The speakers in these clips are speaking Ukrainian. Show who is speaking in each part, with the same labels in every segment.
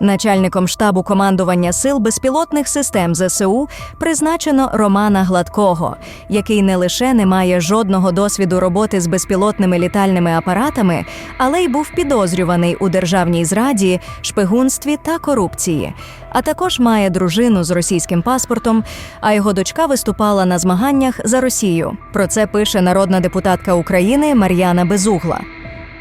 Speaker 1: Начальником штабу командування сил безпілотних систем ЗСУ призначено Романа Гладкого, який не лише не має жодного досвіду роботи з безпілотними літальними апаратами, але й був підозрюваний у державній зраді, шпигунстві та корупції. А також має дружину з російським паспортом. А його дочка виступала на змаганнях за Росію. Про це пише народна депутатка України Мар'яна Безугла.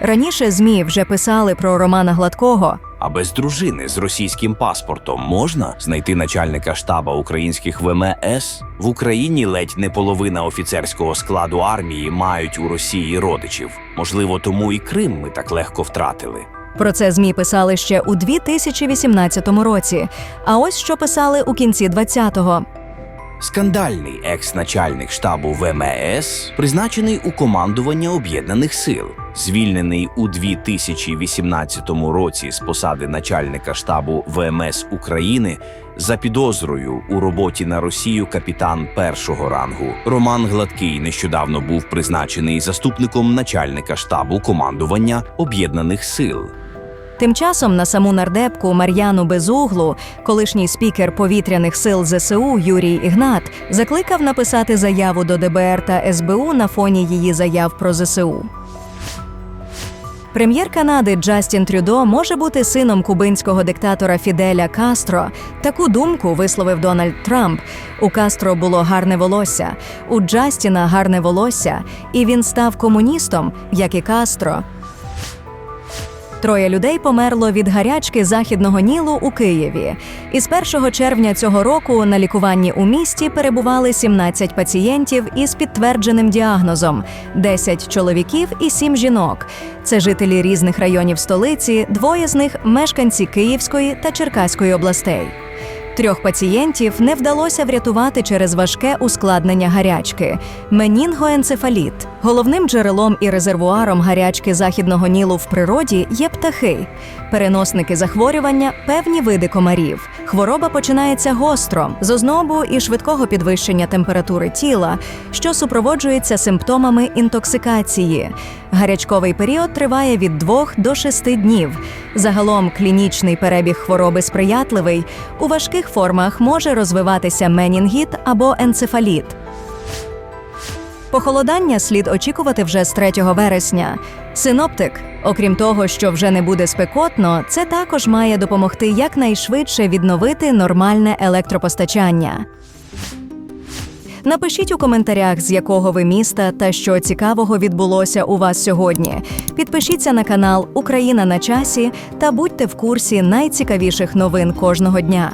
Speaker 1: Раніше ЗМІ вже писали про Романа Гладкого.
Speaker 2: А без дружини з російським паспортом можна знайти начальника штаба українських ВМС? В Україні ледь не половина офіцерського складу армії мають у Росії родичів. Можливо, тому і Крим ми так легко втратили.
Speaker 1: Про це ЗМІ писали ще у 2018 році. А ось що писали у кінці 20-го.
Speaker 2: Скандальний екс-начальник штабу ВМС призначений у командування об'єднаних сил, звільнений у 2018 році з посади начальника штабу ВМС України за підозрою у роботі на Росію капітан першого рангу. Роман Гладкий нещодавно був призначений заступником начальника штабу командування об'єднаних сил.
Speaker 1: Тим часом на саму нардепку Мар'яну Безуглу, колишній спікер повітряних сил ЗСУ Юрій Ігнат, закликав написати заяву до ДБР та СБУ на фоні її заяв про ЗСУ. Прем'єр Канади Джастін Трюдо може бути сином кубинського диктатора Фіделя Кастро. Таку думку висловив Дональд Трамп. У Кастро було гарне волосся, у Джастіна гарне волосся, і він став комуністом, як і Кастро. Троє людей померло від гарячки західного Нілу у Києві. Із 1 червня цього року на лікуванні у місті перебували 17 пацієнтів із підтвердженим діагнозом: 10 чоловіків і 7 жінок. Це жителі різних районів столиці, двоє з них мешканці Київської та Черкаської областей. Трьох пацієнтів не вдалося врятувати через важке ускладнення гарячки менінгоенцефаліт. Головним джерелом і резервуаром гарячки західного нілу в природі є птахи. Переносники захворювання певні види комарів. Хвороба починається гостро, з ознобу і швидкого підвищення температури тіла, що супроводжується симптомами інтоксикації. Гарячковий період триває від 2 до 6 днів. Загалом клінічний перебіг хвороби сприятливий. У важких формах може розвиватися менінгіт або енцефаліт. Похолодання слід очікувати вже з 3 вересня. Синоптик, окрім того, що вже не буде спекотно, це також має допомогти якнайшвидше відновити нормальне електропостачання. Напишіть у коментарях, з якого ви міста та що цікавого відбулося у вас сьогодні. Підпишіться на канал Україна на часі та будьте в курсі найцікавіших новин кожного дня.